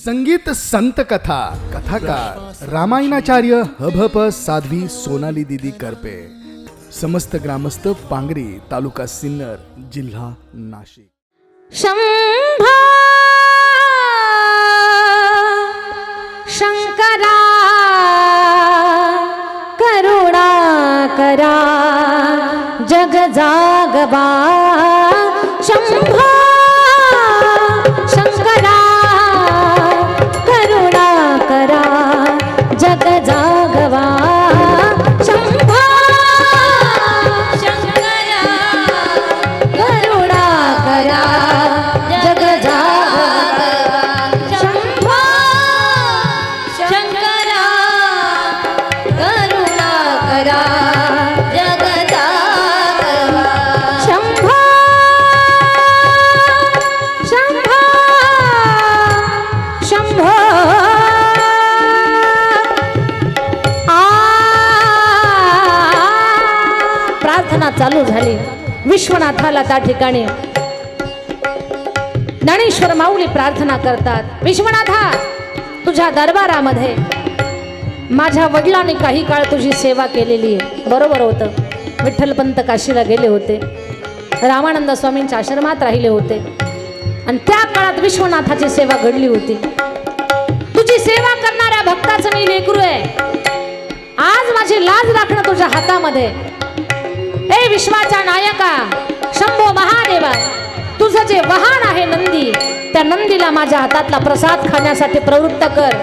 संगीत संत कथा कथाकार रामायणाचार्य हभप साध्वी सोनाली दिदी करपे. समस्त ग्रामस्थ पांगरी तालुका सिन्नर जिल्हा नाशिक. शंभा शंकरा करुणा करा जग जागबा जग प्रार्थना चालू झाली. विश्वनाथाला त्या ठिकाणी ज्ञानेश्वर माऊली प्रार्थना करतात. विश्वनाथा तुझ्या दरबारामध्ये माझ्या वडिलांनी काही काळ तुझी सेवा केलेली आहे. बरोबर होतं. विठ्ठलपंत काशीला गेले होते. रामानंद स्वामींच्या आश्रमात राहिले होते. आणि त्या काळात विश्वनाथाची सेवा घडली होती. तुझी सेवा करणाऱ्या भक्ताचं मी लेकरू आहे. आज माझी लाज राखणं तुझ्या हातामध्ये. ए विश्वाचा नायका शंभो महादेवा तुझं जे वाहन आहे नंदी त्या नंदीला माझ्या हातातला प्रसाद खाण्यासाठी प्रवृत्त कर.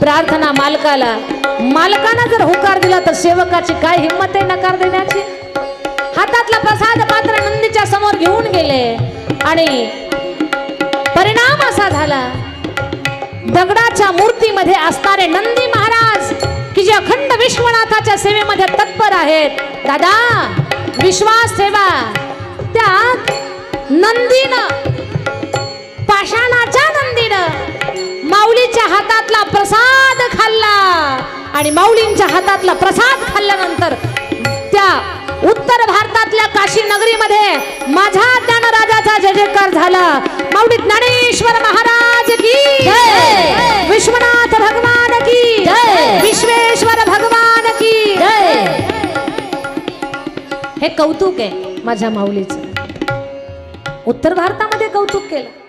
प्रार्थना मालकाला. मालकानं जर होकार दिला तर सेवकाची काय हिंमत आहे नकार देण्याची? हातातला प्रसाद पात्र नंदीच्या समोर घेऊन गेले. आणि परिणाम असा झाला दगडाच्या मूर्तीमध्ये असणारे नंदी महाराज की जे अखंड विश्वनाथाच्या सेवेमध्ये तत्पर आहेत. दादा विश्वास ठेवा. त्यात नंदीनं पाषाणाच्या नंदीनं माऊलीच्या हातातला प्रसाद खाल्ला. आणि माऊलींच्या हातातला प्रसाद खाल्ल्यानंतर त्या उत्तर भारतातल्या काशी नगरीमध्ये माझ्या ज्ञानराजाचा जय जयकार झाला. माऊली ज्ञानेश्वर कौतुक आहे माझ्या माऊलीचं. उत्तर भारतामध्ये कौतुक केलं.